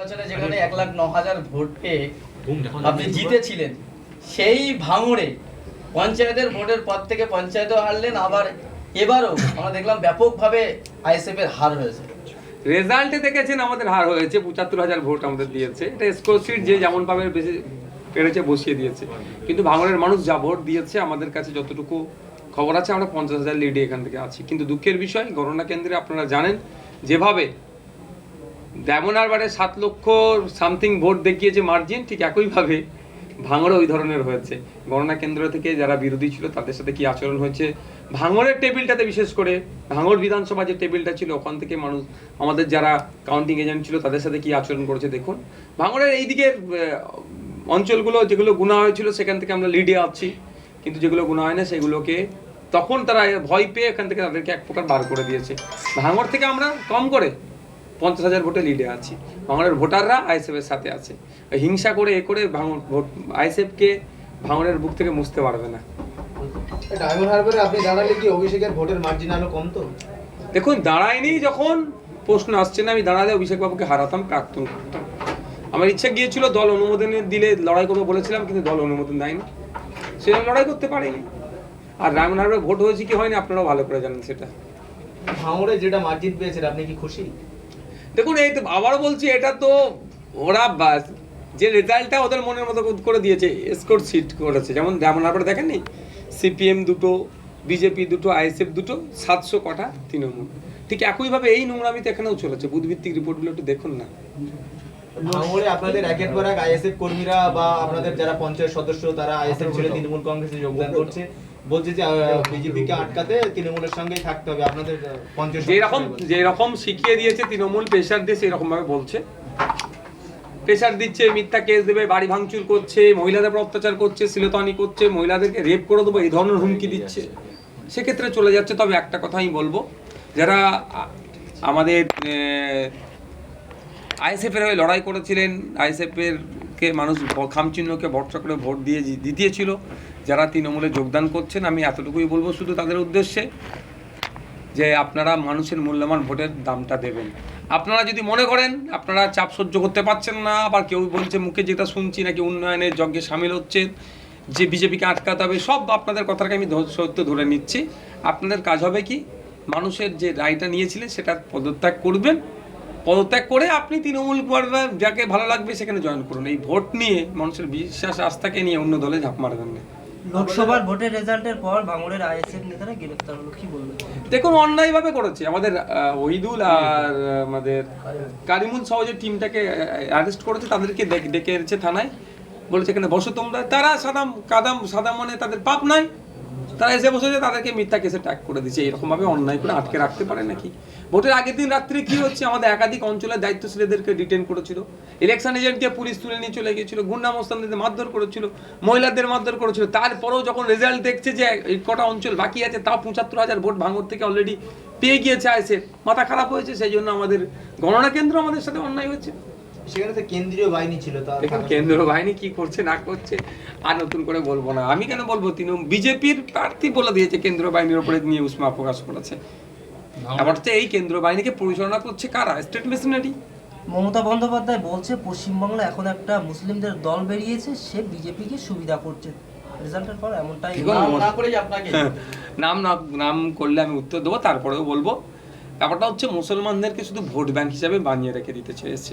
নির্বাচনে যেখানে এক লাখ ন হাজার ভোট পেয়ে আপনি জিতেছিলেন সেই ভাঙড়ে পঞ্চায়েতের ভোটের পর থেকে পঞ্চায়েতও হারলেন আবার এবারও আমরা দেখলাম ব্যাপকভাবে আইএসএফ এর হার হয়েছে। রেজাল্টে দেখেছেন আমাদের হার হয়েছে পঁচাত্তর হাজার ভোট আমাদের দিয়েছে। এটা স্কোর শিট যে যেমন পাবে বেশি পেরেছে বসিয়ে দিয়েছে। কিন্তু ভাঙড়ের মানুষ যা ভোট দিয়েছে আমাদের কাছে যতটুকু খবর আছে আমরা পঞ্চাশ হাজার লিডে এখান থেকে আছি। কিন্তু দুঃখের বিষয় গণনা কেন্দ্রে আপনারা জানেন যেভাবে ডেমনারবারে সাত লক্ষ সামথিং ভোট দেখিয়েছে মার্জিন, ঠিক একইভাবে ভাঙড়ে ওই ধরনের হয়েছে। গণনা কেন্দ্র থেকে যারা বিরোধী ছিল, তাদের সাথে কি আচরণ হয়েছে? ভাঙড়ের টেবিলটাতে বিশেষ করে, ভাঙড় বিধানসভা যে টেবিলটা ছিল, ওখান থেকে মানুষ, আমাদের যারা কাউন্টিং এজেন্ট ছিল, তাদের সাথে কি আচরণ করেছে দেখুন। ভাঙড়ের এই দিকের অঞ্চলগুলো যেগুলো গুণা হয়েছিল, সেখান থেকে আমরা লিডে আছি। কিন্তু যেগুলো গুণা হয় না, সেগুলোকে তখন তারা ভয় পেয়ে এখান থেকে তাদেরকে এক প্রকার বার করে দিয়েছে। ভাঙড় থেকে আমরা কম করে পঞ্চাশ হাজার ভোটে লিডে আছি। ভাঙড়ের ভোটাররা আইএসএফ এর সাথে আছে। হিংসা করে এ করে ভোট আইএসএফকে ভাঙড়ের বুক থেকে মুছতে পারবে না। ডায়মন্ড হারবারে আপনি দাঁড়ালে কি অভিষেকের ভোটের মার্জিন আরও কম তো দেখুন দাঁড়ায়নি যখন প্রশ্ন আসছে না আমি দাঁড়ালে অভিষেক বাবুকে হারাতাম প্রাক্তন করতাম আমার ইচ্ছা গিয়েছিল দল অনুমোদন দিলে লড়াই করব বলেছিলাম কিন্তু দল অনুমোদন দেয়নি। সেরকম লড়াই করতে পারিনি। আর রায়মন হারবার ভোট হয়েছে কি হয়নি আপনারাও ভালো করে জানেন সেটা। ভাঙড়ে যেটা মার্জিন পেয়েছেন আপনি কি খুশি? দেখুন এই তো আবারও বলছি এটা তো ওরা বা- যে রেজাল্টটা ওদের মনের মতো করে দিয়েছে স্কোর সিট করেছে। যেমন যেমন আপনারা দেখেননি? সিপিএম দুটো বিজেপি দুটো আইএসএফ দুটো সাতশো কটা তৃণমূল। ঠিক একইভাবে এই নোংরামিতে এখানেও চলেছে। বুধভিত্তিক রিপোর্টগুলো একটু দেখুন না। ভাঙড়ে আপনাদের একের পর এক আইএসএফ কর্মীরা বা আপনাদের যারা পঞ্চায়েত সদস্য তারা আইএসএফ ছেড়ে তৃণমূল কংগ্রেসে যোগদান করছে। বলছে যে বিজেপিকে আটকাতে তৃণমূলের সঙ্গেই থাকতে হবে আপনাদের আহ, পঞ্চায়েত যে রকম সদস্য যে রকম শিখিয়ে দিয়েছে তৃণমূল প্রেশার দিয়ে সেই রকম ভাবে বলছে। প্রেশার দিচ্ছে মিথ্যা কেস দেবে বাড়ি ভাঙচুর করছে মহিলাদের উপর অত্যাচার করছে সিলতানি করছে মহিলাদেরকে রেপ করে দেবো এই ধরনের হুমকি দিচ্ছে। সেক্ষেত্রে চলে যাচ্ছে তবে একটা কথা আমি বলব যারা আমাদের আইএসএফ এর হয়ে লড়াই করেছিলেন আইএসএফ এর কে মানুষ খামচিহ্নকে ভরসা করে ভোট দিয়ে জিতিয়েছিল যারা তৃণমূলে যোগদান করছেন, আমি এতটুকুই বলব শুধু তাদের উদ্দেশ্যে যে আপনারা মানুষের মূল্যবান ভোটের দামটা দেবেন। আপনারা যদি মনে করেন, আপনারা চাপ সহ্য করতে পারছেন না, আবার কেউ বলছে মুখে যেটা শুনছি নাকি উন্নয়নের যজ্ঞে সামিল হচ্ছেন যে বিজেপিকে আটকাতে হবে, সব আপনাদের কথাকে আমি সত্য ধরে নিচ্ছি। আপনাদের কাজ হবে কি? মানুষের যে রায়টা নিয়েছিলেন, সেটা পদত্যাগ করবেন। পদত্যাগ করে আপনি তৃণমূল যাকে ভালো লাগবে সেখানে জয়েন করুন। এই ভোট নিয়ে মানুষের বিশ্বাস, আস্থাকে নিয়ে অন্য দলে ঝাঁপ মারবেন না। লোকসভার ভোটের রেজাল্টের পর ভাঙড়ের আইএসএফ নেতারা গ্রেফতার হলো। কি বলবেন? দেখুন, অন্যায়ভাবে করেছে। আমাদের ওহিদুল আর আমাদের কারিমুল সহ যে টিমটাকে অ্যারেস্ট করেছে, তাদেরকে ডেকে এনেছে থানায়। বলেছে এখানে বসো তোমরা। তারা সাদাম, কাদাম, সাদাম মানে তাদের পাপ নাই তারা এসে বসেছে, তাদেরকে মিথ্যা কেসে ট্যাগ করে দিচ্ছে এরকম ভাবে অন্যায় করে আটকে রাখতে পারে নাকি? ভোটের আগের দিন রাত্রে কি হচ্ছে? আমাদের একাধিক অঞ্চলের দায়িত্বশীলদেরকে ডিটেন করেছিল। ইলেকশন এজেন্টকে পুলিশ তুলে নিয়ে চলে গিয়েছিল, গুন্ডা মোস্তানদের মারধর করেছিল, মহিলাদের মারধর করেছিল। তারপরেও যখন রেজাল্ট দেখছে যে কটা অঞ্চল বাকি আছে, তাও পঁচাত্তর হাজার ভোট ভাঙর থেকে অলরেডি পেয়ে গিয়েছে আইসে মাথা খারাপ হয়েছে, সেই জন্য আমাদের গণনা কেন্দ্র আমাদের সাথে অন্যায় হয়েছে। সেখানে তো কেন্দ্রীয় বাহিনী ছিল তা দেখুন কেন্দ্র বাহিনী কি করছে না করছে আর নতুন করে বলব না। আমি কেন বলব তিনি বিজেপির প্রার্থী বলে দিয়েছে কেন্দ্র বাহিনীর উপরে নিয়ে উষ্মা প্রকাশ করেছে। আবার হচ্ছে এই কেন্দ্র বাহিনীকে পরিচালনা করছে কারা? স্টেট মেশিনারি মমতা বন্দ্যোপাধ্যায় বলছে পশ্চিমবাংলা এখন একটা মুসলিমদের দল বেরিয়েছে সে বিজেপিকে সুবিধা করছে। রেজাল্টের পর এমনটাই নাম না করেই আপনাকে। নাম না নাম করলে আমি উত্তর দেবো তারপরেও বলব। ব্যাপারটা হচ্ছে মুসলমানদেরকে শুধু ভোট ব্যাংক হিসাবে বানিয়ে রেখে দিতে চেয়েছে।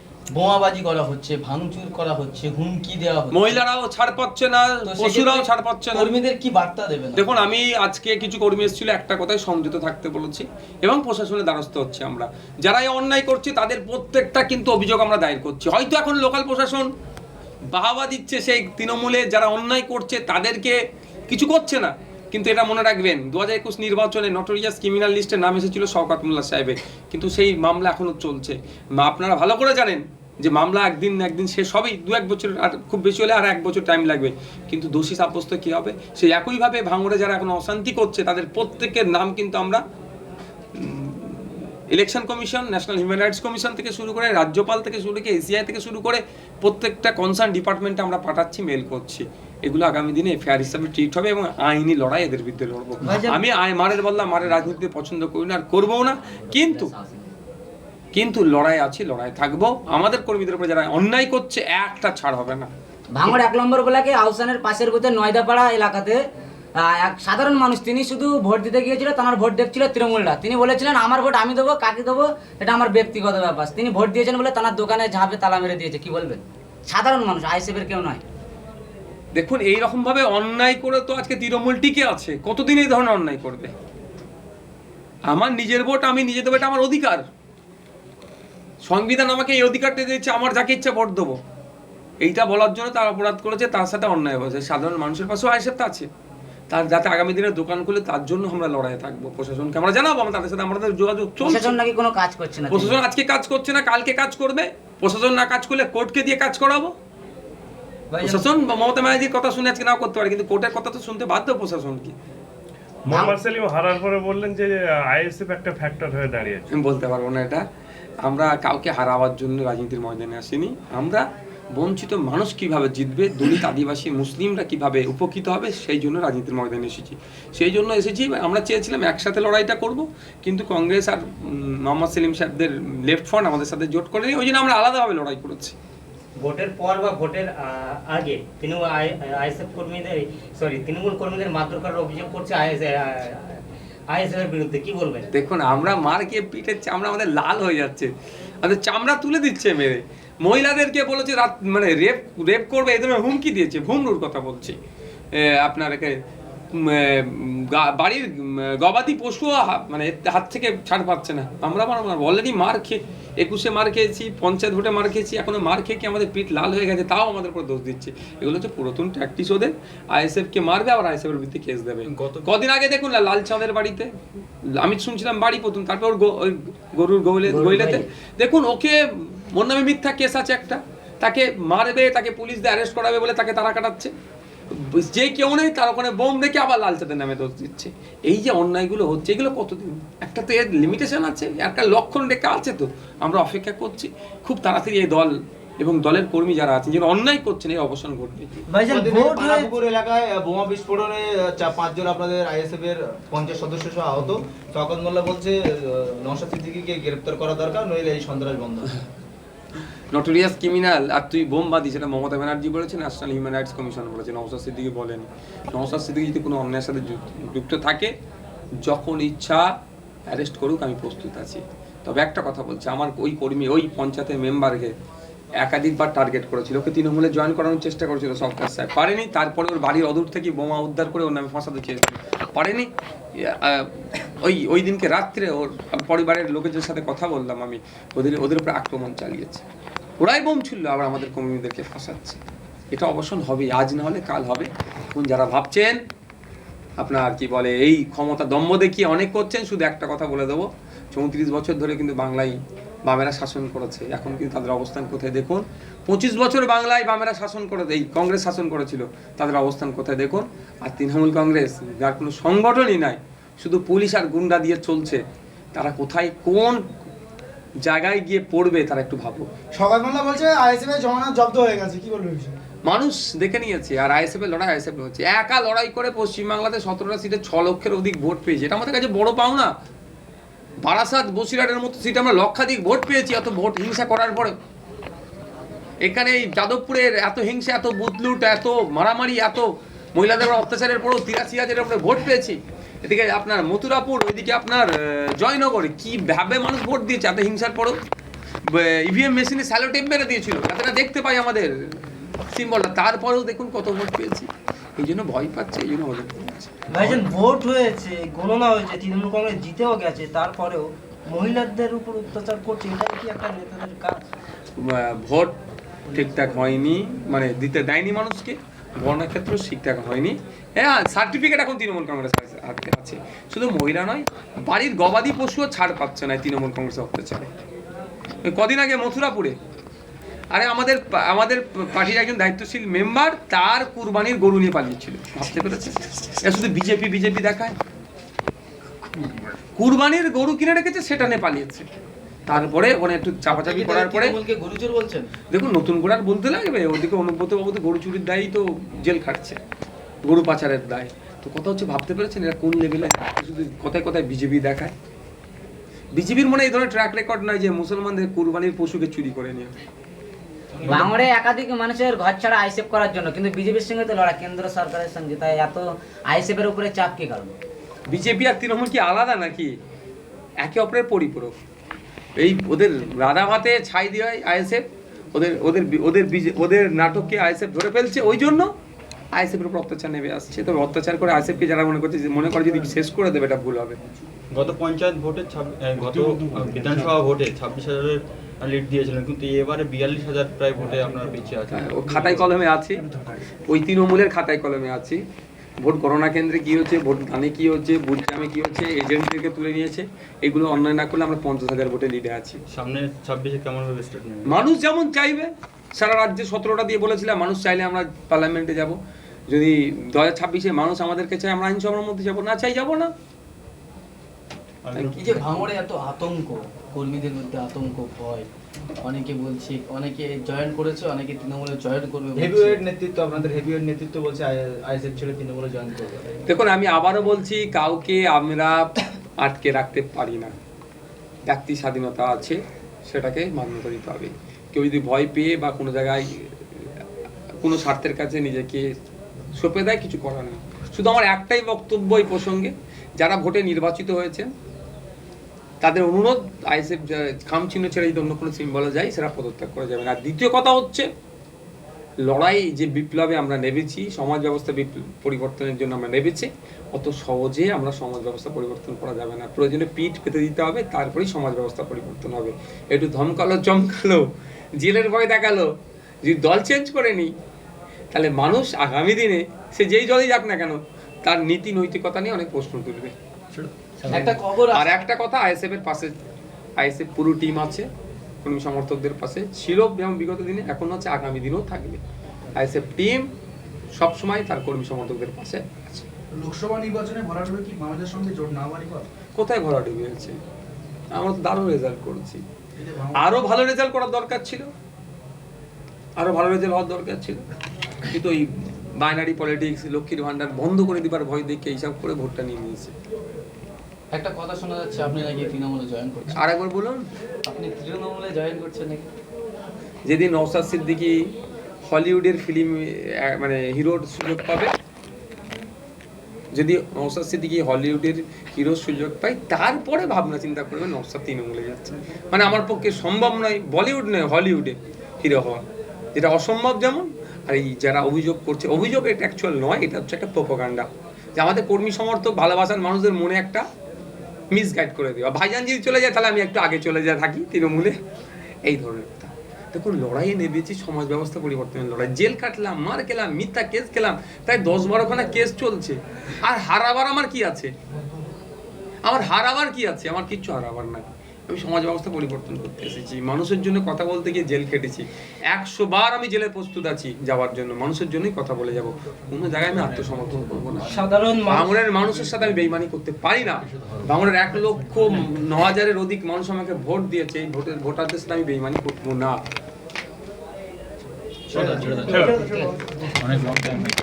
বোমাবাজি করা হচ্ছে ভাঙচুর করা হচ্ছে হুমকি দেওয়া হচ্ছে। মহিলারাও ছাড় পাচ্ছে না পশুরাও ছাড় পাচ্ছে না। কর্মীদের কি বার্তা দেবেন দেখুন আমি আজকে কিছু কর্মী এসেছিল একটা কথায় সংযত থাকতে বলেছি এবং প্রশাসনের দ্বারস্থ হচ্ছে আমরা। যারা এই অন্যায় করছে তাদের প্রত্যেকটা কিন্তু অভিযোগ আমরা দায়ের করছি। হয়তো এখন লোকাল প্রশাসন বাহাবা দিচ্ছে সেই তৃণমূলে যারা অন্যায় করছে তাদেরকে কিছু করছে না। কিন্তু এটা মনে রাখবেন দু হাজার একুশ নির্বাচনে নটোরিয়াস ক্রিমিনাল লিস্টে নাম এসেছিল শওকাত মোল্লা সাহেবের। কিন্তু সেই মামলা এখনও চলছে। আপনারা ভালো করে জানেন যে মামলা একদিন না একদিন শেষ হবেই দু এক বছর আর খুব বেশি হলে আর এক বছর টাইম লাগবে। কিন্তু দোষী সাব্যস্ত কী হবে? সেই একইভাবে ভাঙড়ে যারা এখন অশান্তি করছে তাদের প্রত্যেকের নাম কিন্তু আমরা election commission national human rights commission থেকে শুরু করে রাজ্যপাল থেকে শুরু করে এসিআই থেকে শুরু করে প্রত্যেকটা কনসার্ন ডিপার্টমেন্টে আমরা পাঠাচ্ছি মেল করছি। এগুলো আগামী দিনে ফেয়ার হিসাবে ট্রিট হবে এবং আইনি লড়াই এদের বিরুদ্ধে লড়বো। আমি আয় মারের বললাম মারের রাজনীতি পছন্দ করি না আর করব না। কিন্তু কিন্তু লড়াই আছি লড়াই থাকব। আমাদের কর্মীদের উপরে যারা অন্যায় করছে একটা ছাড় হবে না। ভাঙড় এক নম্বর গোলাকে আহসানের পাশের বুথে নয়দাপাড়া এলাকাতে এক সাধারণ মানুষ তিনি শুধু ভোট দিতে গিয়েছিল তার ভোট দেখছিল তৃণমূলরা। তিনি বলেছিলেন আমার ভোট আমি দেবো কাকে দেবো? এটা আমার ব্যক্তিগত ব্যাপার। তিনি ভোট দিয়েছেন বলে তার দোকানে ঝাঁপে তালা মেরে দিয়েছে। কি বলবেন? সাধারণ মানুষ আইসিএফের কেউ নয়। দেখুন এই ভাবে অন্যায় করে তো আজকে তৃণমূল টিকে আছে। কতদিন এই ধরনের অন্যায় করবে? আমার নিজের ভোট আমি নিজে দেবো এটা আমার অধিকার। সংবিধান আমাকে এই অধিকারটা দিয়েছে আমার যাকে ইচ্ছা ভোট দেবো। এইটা বলার জন্য তার অপরাধ করেছে তার সাথে অন্যায় হয়েছে। সাধারণ মানুষের পাশেও আইসেপ্ট আছে। তার যাতে আগামী দিনে দোকান খুলে তার জন্য আমরা লড়াই থাকব। প্রশাসনকে আমরা জানাব আমরা তাদের সাথে আমাদের যোগাযোগ চলছে। প্রশাসন নাকি কোনো কাজ করছে না? প্রশাসন আজকে কাজ করছে না কালকে কাজ করবে। প্রশাসন না কাজ করলে কোর্টকে দিয়ে কাজ করাবো? প্রশাসন মমতা ব্যানার্জির কথা শুনে আজকে নাও করতে পারে কিন্তু কোর্টের কথা তো শুনতে বাধ্য প্রশাসনকে। মোহাম্মদ সেলিম হারার পরে বললেন যে আইএসএফ একটা ফ্যাক্টর হয়ে দাঁড়িয়েছে। আমি বলতে পারব না এটা। আমরা কাউকে হারাবার জন্য রাজনীতির ময়দানে আসিনি। আমরা বঞ্চিত মানুষ কীভাবে জিতবে, দলিত আদিবাসী মুসলিমরা কীভাবে উপকৃত হবে, সেই জন্য রাজনীতির ময়দানে এসেছি। সেই জন্য এসেছি, আমরা চেয়েছিলাম একসাথে লড়াইটা করব, কিন্তু কংগ্রেস আর মোহাম্মদ সেলিম সাহেবদের লেফট ফ্রন্ট আমাদের সাথে জোট করেনি ওই জন্য আমরা আলাদাভাবে লড়াই করেছি। ভোটের পর বা ভোটের আগে তৃণমূল আইএসএফ কর্মীদের সরি তৃণমূল কর্মীদের মারধর করার অভিযোগ করছে আইএসএফ বিরুদ্ধে, কি বলবেন? দেখুন, আমরা মার গিয়ে পিঠের চামড়া আমাদের লাল হয়ে যাচ্ছে। আমাদের চামড়া তুলে দিচ্ছে মেরে। মহিলাদেরকে বলেছে রাত মানে রেপ রেপ করবে এই ধরনের হুমকি দিয়েছে, ভুমরুর কথা বলছি। আপনার বাড়ির গবাদি পশুও মানে হাত থেকে ছাড় পাচ্ছে না। আমরা অলরেডি মার খেয়ে একুশে মার খেয়েছি পঞ্চায়েত ভোটে মার খেয়েছি এখনও মার খেয়ে কি আমাদের পিঠ লাল হয়ে গেছে তাও আমাদের উপর দোষ দিচ্ছে। এগুলো হচ্ছে পুরাতন প্র্যাকটিস ওদের। আইএসএফ কে মারবে আবার আইএসএফ এর বিরুদ্ধে কেস দেবে। কদিন আগে দেখুন না লাল চাঁদের বাড়িতে? আমি শুনছিলাম বাড়ি প্রথম তারপর ওর গরুর গইলেতে। দেখুন ওকে ওর নামে মিথ্যা কেস আছে একটা। তাকে মারবে তাকে পুলিশ দিয়ে অ্যারেস্ট করাবে বলে তাকে তারা কাটাচ্ছে। যে কেউ নেই তার ওখানে বোম দেখে আবার লাল চাঁদের নামে দোষ দিচ্ছে। এই যে অন্যায়গুলো হচ্ছে এগুলো কতদিন? একটা তো এর লিমিটেশন আছে একটা লক্ষণ রেখা আছে তো। আমরা অপেক্ষা করছি খুব তাড়াতাড়ি এই দল এবং দলের কর্মী যারা আছেন যারা অন্যায় করছেন এই অবসান ঘটবে। পানাপুকুর এলাকায় বোমা বিস্ফোরণে পাঁচজন আপনাদের আইএসএফ এর পঞ্চাশ সদস্য সহ আহত। শওকত মোল্লা বলছে নওশাদ সিদ্দিকীকে গ্রেপ্তার করা দরকার নইলে এই সন্ত্রাস বন্ধ। নটোরিয়াস ক্রিমিনাল আর তুই বোম বাদি সেটা মমতা ব্যানার্জি বলেছে ন্যাশনাল হিউম্যান রাইটস কমিশন বলেছে নওসাদ সিদ্দিকি বলেন। নওসাদ সিদ্দিকি যদি কোনো অন্যায়ের সাথে যুক্ত- থাকে, যখন ইচ্ছা অ্যারেস্ট করুক, আমি প্রস্তুত আছি। তবে একটা কথা বলছি, আমার ওই কর্মী, ওই পঞ্চায়েতের মেম্বারকে একাধিকবার টার্গেট করেছিল। ওকে তৃণমূলে জয়েন করানোর চেষ্টা করেছিল সরকার সাহেব। পারেনি, তারপরে ওর বাড়ির অদূর থেকে বোমা উদ্ধার করে ওর নামে ফাঁসাতে চেয়েছিল। পারেনি? ওই ওই দিনকে রাত্রে ওর পরিবারের লোকেদের সাথে কথা বললাম আমি। ওদের ওদের উপরে আক্রমণ চালিয়েছে। ওরাই বোম ছিল আবার আমাদের কর্মীদেরকে ফাঁসাচ্ছে। এটা অবসান হবে আজ না হলে কাল হবে। এখন যারা ভাবছেন, আপনার কি বলে, এই ক্ষমতা দম্ভ দেখিয়ে অনেক করছেন, শুধু একটা কথা বলে দেবো। চৌত্রিশ বছর ধরে কিন্তু বাংলায় বামেরা শাসন করেছে। এখন কিন্তু তাদের অবস্থান কোথায় দেখুন? পঁচিশ বছর বাংলায় বামেরা শাসন করে, এই কংগ্রেস শাসন করেছিল, তাদের অবস্থান কোথায় দেখুন? আর তৃণমূল কংগ্রেস, যার কোনো সংগঠনই নাই শুধু পুলিশ আর গুন্ডা দিয়ে চলছে। তারা কোথায় কোন জায়গায় গিয়ে পড়বে তারা একটু ভাবো। সকাল মোল্লা বলছে আইএসএফ এর জমানত জব্দ হয়ে গেছে কি বলবে মানুষ দেখে নিয়েছে আর আইএসএফ এর লড়াই আইএসএফ হচ্ছে। একা লড়াই করে পশ্চিমবাংলাতে সতেরোটা সিটে ছ লক্ষের অধিক ভোট পেয়েছে। এটা আমাদের কাছে বড় পাওনা। বারাসাত বসিরহাটের মতো সিটে আমরা লক্ষাধিক ভোট পেয়েছি এত ভোট হিংসা করার পরে এখানে এই যাদবপুরের এত হিংসা এত বুদলুট এত মারামারি এত মহিলাদের অত্যাচারের পরেও তিরাশি হাজারের উপরে ভোট পেয়েছি। এদিকে আপনার মথুরাপুর ওইদিকে আপনার জয়নগরে কি ভাবে মানুষ ভোট দিয়েছে? এত হিংসার পরেও? ইভিএম মেশিনে স্যালো টেপ মেরে দিয়েছিল। না দেখতে পাই আমাদের সিম্বলটা তারপরেও দেখুন কত ভোট পেয়েছি। এই জন্য ভয় পাচ্ছে এই জন্য ওদের ভাইজান ভোট হয়েছে গণনা হয়েছে তৃণমূল কংগ্রেস জিতেও গেছে তারপরেও মহিলাদের উপর অত্যাচার করছে এটাই কি একটা নেতাদের কাজ? ভোট ঠিকঠাক হয়নি মানে দিতে দেয়নি মানুষকে। বর্ণক্ষেত্র ঠিকঠাক হয়নি। হ্যাঁ সার্টিফিকেট এখন তৃণমূল কংগ্রেস আছে- শুধু মহিলা নয়, বাড়ির গবাদি পশুও ছাড় পাচ্ছে না তৃণমূল কংগ্রেসের অত্যাচারে। কদিন আগে মথুরাপুরে, আরে আমাদের আমাদের পার্টির একজন দায়িত্বশীল মেম্বার তার কুরবানির গরু নিয়ে পালিয়েছিল। ভাবতে পেরেছেন? এটা শুধু বিজেপি বিজেপি দেখায়। কুরবানির গরু কিনে রেখেছে, সেটা নিয়ে পালিয়েছে। তারপরে ওখানে একটু চাপাচাপি করার পরে তৃণমূলকে গরুচোর বলছেন? দেখুন নতুন করে আর বলতে লাগবে। ওদিকে অনুব্রত বাবু তো গরু চুরির দায়ই তো জেল খাটছে। গরু পাচারের দায়। তো কথা হচ্ছে ভাবতে পেরেছেন এরা কোন লেভেলে শুধু কথায় কথায় বিজেপি দেখায়। বিজেপির মনে এই ধরনের ট্র্যাক রেকর্ড নয় যে মুসলমানদের কুরবানির পশুকে চুরি করে নিয়ে। ভাঙড়ে একাধিক মানুষের ঘর ছাড়া আইসেফ করার জন্য কিন্তু বিজেপির সঙ্গে তো লড়াই কেন্দ্র সরকারের সঙ্গে। তাই এত আইসেফের উপরে চাপ কে কাটবে বিজেপি আর তৃণমূল কি আলাদা নাকি? একে অপরের পরিপূরক। এই ওদের রাধা ভাতে ছাই দিয়ে আইএসএফ ওদের ওদের ওদের ওদের নাটককে আইএসএফ ধরে ফেলছে ওই জন্য আইএসএফের উপর অত্যাচার নেমে আসছে। তবে অত্যাচার করে আইএসএফকে যারা মনে করছে মনে করে যদি শেষ করে দেবে এটা ভুল হবে। গত পঞ্চায়েত ভোটে গত বিধানসভা ভোটে ছাব্বিশ হাজারের লিড দিয়েছিলেন কিন্তু এবারে বিয়াল্লিশ হাজার প্রায় ভোটে আপনারা পিছিয়ে আছেন। ও খাতায় কলমে আছি। ওই তৃণমূলের খাতায় কলমে আছে। ভোট গণনা কেন্দ্রে কি হচ্ছে ভোট দানে কি হচ্ছে বুথ গ্রামে কি হচ্ছে এজেন্টদেরকে তুলে নিয়েছে এগুলো অন্যায় না করলে আমরা পঞ্চাশ হাজার ভোটে লিডে আছি। সামনে ছাব্বিশে কেমন হবে স্টেটমেন্ট মানুষ যেমন চাইবে সারা রাজ্যে সতেরোটা দিয়ে বলেছিলাম মানুষ চাইলে আমরা পার্লামেন্টে যাব। যদি দু হাজার ছাব্বিশে মানুষ আমাদেরকে চাই আমরা আইনসভার মধ্যে যাব না চাই যাব না। এই যে ভাঙড়ে এত আতঙ্ক কর্মীদের মধ্যে আতঙ্ক ভয়। অনেকে বলছে অনেকে জয়েন করেছে অনেকে তৃণমূলে জয়েন করবে হেভিওয়েট নেতৃত্ব আপনাদের হেভিওয়েট নেতৃত্ব বলছে আইএসএফ ছেড়ে তৃণমূলে জয়েন করবে। দেখুন আমি আবারও বলছি কাউকে আমরা আটকে রাখতে পারি না। ব্যক্তি স্বাধীনতা আছে সেটাকে মান্যতা দিতে হবে। কেউ যদি ভয় পেয়ে বা কোনো জায়গায় কোনো স্বার্থের কাছে নিজেকে সঁপে দেয় কিছু করার নেই। শুধু আমার একটাই বক্তব্য এই প্রসঙ্গে যারা ভোটে নির্বাচিত হয়েছেন তাদের অনুরোধ, আইএসএফ খাম চিহ্ন ছেড়ে যদি অন্য কোনো সিম্বলে যায়, সেটা পদত্যাগ করা যাবে না। আর দ্বিতীয় কথা হচ্ছে, লড়াই যে বিপ্লবে আমরা নেমেছি, সমাজ ব্যবস্থা পরিবর্তনের জন্য আমরা নেমেছি, অত সহজে আমরা সমাজ ব্যবস্থা পরিবর্তন করা যাবে না। প্রয়োজনে পিঠ পেতে দিতে হবে, তারপরেই সমাজ ব্যবস্থা পরিবর্তন হবে। একটু ধমকালো, চমকালো, জেলের ভয় দেখাল, যদি দল চেঞ্জ করে নিই তাহলে মানুষ আগামী দিনে, সে যেই দলই যাক না কেন, তার নীতি নৈতিকতা নিয়ে অনেক প্রশ্ন তুলবে। একটা খবর আর একটা কথা আইএসএফ এর পাশে আইএসএফ পুরো টিম আছে কর্মী সমর্থকদের পাশে ছিল যেমন বিগত দিনে এখন হচ্ছে আগামী দিনেও থাকবে। আইএসএফ টিম সবসময় তার কর্মী সমর্থকদের পাশে আছে। লোকসভা নির্বাচনে ভরাডুবি কি সঙ্গে জোট না হওয়ারই কথা? কোথায় ভরাডুবি হয়েছে? আমরা তো দারুণ রেজাল্ট করেছি। আরও ভালো রেজাল্ট করার দরকার ছিল। আরও ভালো রেজাল্ট হওয়ার দরকার ছিল। কিন্তু ওই বাইনারি পলিটিক্স লক্ষ্মীর ভান্ডার বন্ধ করে দিবার ভয় দেখে এইসব করে ভোটটা নিয়ে নিয়েছে। একটা কথা শোনা যাচ্ছে আপনি নাকি তৃণমূলে জয়েন করছেন? আর একবার বলুন। আপনি তৃণমূলে জয়েন করছেন নাকি? যেদিন নওসাদ সিদ্দিকি হলিউডের ফিল্ম মানে হিরোর সুযোগ পাবে যদি নওসাদ সিদ্দিকি হলিউডের হিরোর সুযোগ পাই তারপরে ভাবনা চিন্তা করবে নওসাদ তৃণমূলে যাচ্ছে। মানে আমার পক্ষে সম্ভব নয় বলিউড নয় হলিউডে হিরো হওয়া। যেটা অসম্ভব যেমন আর এই যারা অভিযোগ করছে অভিযোগ এটা অ্যাকচুয়াল নয় এটা হচ্ছে একটা প্রোপাগান্ডা যে আমাদের কর্মী সমর্থক ভালোবাসার মানুষদের মনে একটা মিসগাইড করে দেওয়া ভাইজান যদি চলে যায়, তাহলে আমি একটু আগে চলে যা থাকি তৃণমূলে। এই ধরনের কথা। দেখুন, লড়াইয়ে নেবেছি সমাজ ব্যবস্থা পরিবর্তনের লড়াই। জেল কাটলাম, মার খেলাম, মিথ্যা কেস খেলাম তাই দশ বারোখানা কেস চলছে। আর হারাবার আমার কি আছে? আমার হারাবার কি আছে? আমার কিচ্ছু হারাবার নাই। আমি সমাজ ব্যবস্থা পরিবর্তন করতে এসেছি। মানুষের জন্য কথা বলতে গিয়ে জেল খেটেছি। একশো বার আমি জেলে প্রস্তুত আছি যাওয়ার জন্য। মানুষের জন্যই কথা বলে যাব। কোনো জায়গায় আমি আত্মসমর্পণ করব না। সাধারণ বাংলার মানুষের সাথে আমি বেইমানি করতে পারি না। বাংলার এক লক্ষ ন হাজারের অধিক মানুষ আমাকে ভোট দিয়েছে। এই ভোটের ভোটারদের সাথে আমি বেইমানি করব না।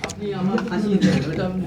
আপনি